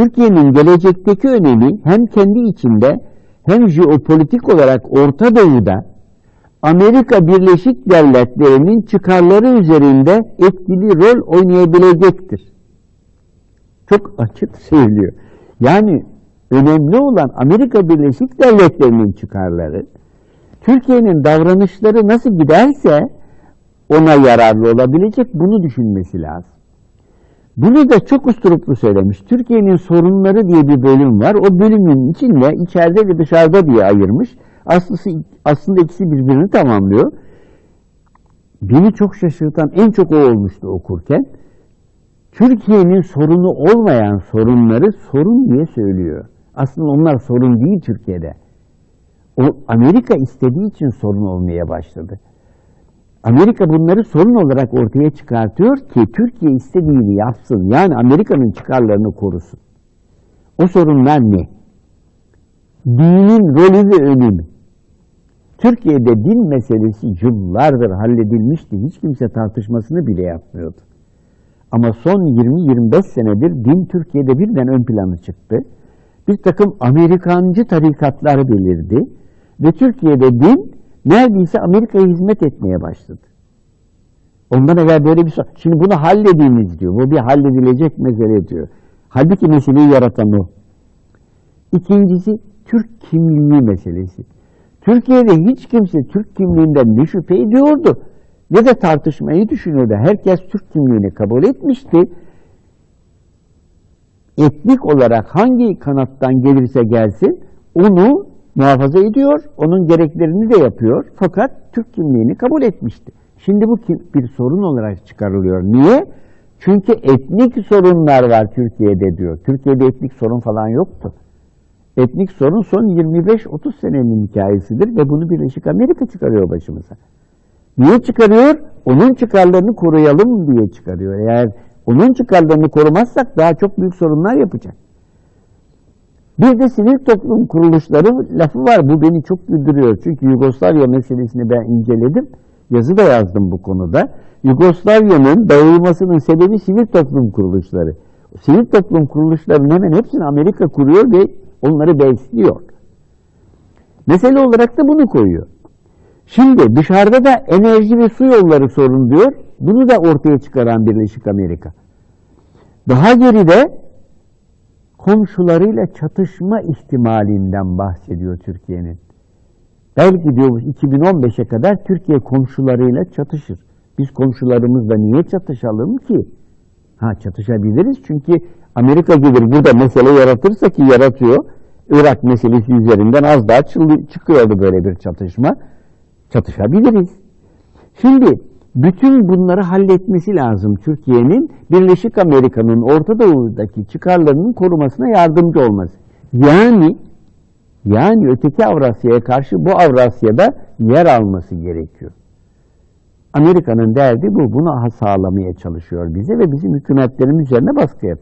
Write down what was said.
Türkiye'nin gelecekteki önemi hem kendi içinde hem jeopolitik olarak Orta Doğu'da Amerika Birleşik Devletleri'nin çıkarları üzerinde etkili rol oynayabilecektir. Çok açık söylüyor. Yani önemli olan Amerika Birleşik Devletleri'nin çıkarları, Türkiye'nin davranışları nasıl giderse ona yararlı olabilecek bunu düşünmesi lazım. Bunu da çok usturuplu söylemiş. Türkiye'nin sorunları diye bir bölüm var. O bölümün içinde içeride ve dışarıda diye ayırmış. Aslında, aslında ikisi birbirini tamamlıyor. Beni çok şaşırtan en çok o olmuştu okurken. Türkiye'nin sorunu olmayan sorunları sorun diye söylüyor. Aslında onlar sorun değil Türkiye'de. O Amerika istediği için sorun olmaya başladı. Amerika bunları sorun olarak ortaya çıkartıyor ki Türkiye istediğini yapsın. Yani Amerika'nın çıkarlarını korusun. O sorunlar ne? Dinin rolü ve önemi. Türkiye'de din meselesi yıllardır halledilmişti. Hiç kimse tartışmasını bile yapmıyordu. Ama son 20-25 senedir din Türkiye'de birden ön plana çıktı. Bir takım Amerikancı tarikatlar belirdi. Ve Türkiye'de din neredeyse Amerika'ya hizmet etmeye başladı. Ondan evvel böyle bir sor- Şimdi bunu hallediniz diyor. Bu bir halledilecek mesele diyor. Halbuki meseleyi yaratan o. İkincisi Türk kimliği meselesi. Türkiye'de hiç kimse Türk kimliğinden ne şüphe ediyordu ne de tartışmayı düşünüyordu. Herkes Türk kimliğini kabul etmişti. Etnik olarak hangi kanattan gelirse gelsin onu muhafaza ediyor, onun gereklerini de yapıyor. Fakat Türk kimliğini kabul etmişti. Şimdi bu bir sorun olarak çıkarılıyor. Niye? Çünkü etnik sorunlar var Türkiye'de diyor. Türkiye'de etnik sorun falan yoktu. Etnik sorun son 25-30 senenin hikayesidir ve bunu Birleşik Amerika çıkarıyor başımıza. Niye çıkarıyor? Onun çıkarlarını koruyalım diye çıkarıyor. Eğer onun çıkarlarını korumazsak daha çok büyük sorunlar yapacak. Bir de sivil toplum kuruluşları lafı var. Bu beni çok güldürüyor. Çünkü Yugoslavya meselesini ben inceledim. Yazı da yazdım bu konuda. Yugoslavya'nın dağılmasının sebebi sivil toplum kuruluşları. Sivil toplum kuruluşlarının hemen hepsini Amerika kuruyor ve onları besliyor. Mesele olarak da bunu koyuyor. Şimdi dışarıda da enerji ve su yolları sorun diyor. Bunu da ortaya çıkaran Birleşik Amerika. Daha geride komşularıyla çatışma ihtimalinden bahsediyor Türkiye'nin. Belki diyor 2015'e kadar Türkiye komşularıyla çatışır. Biz komşularımızla niye çatışalım ki? Ha çatışabiliriz çünkü Amerika gelir burada mesele yaratırsa ki yaratıyor. Irak meselesi üzerinden az daha çıkıyordu böyle bir çatışma. Çatışabiliriz. Şimdi bütün bunları halletmesi lazım Türkiye'nin Birleşik Amerika'nın Orta Doğu'daki çıkarlarının korumasına yardımcı olması. Yani yani öteki Avrasya'ya karşı bu Avrasya'da yer alması gerekiyor. Amerika'nın derdi bu. Bunu sağlamaya çalışıyor bize ve bizim hükümetlerimiz üzerine baskı yapıyor.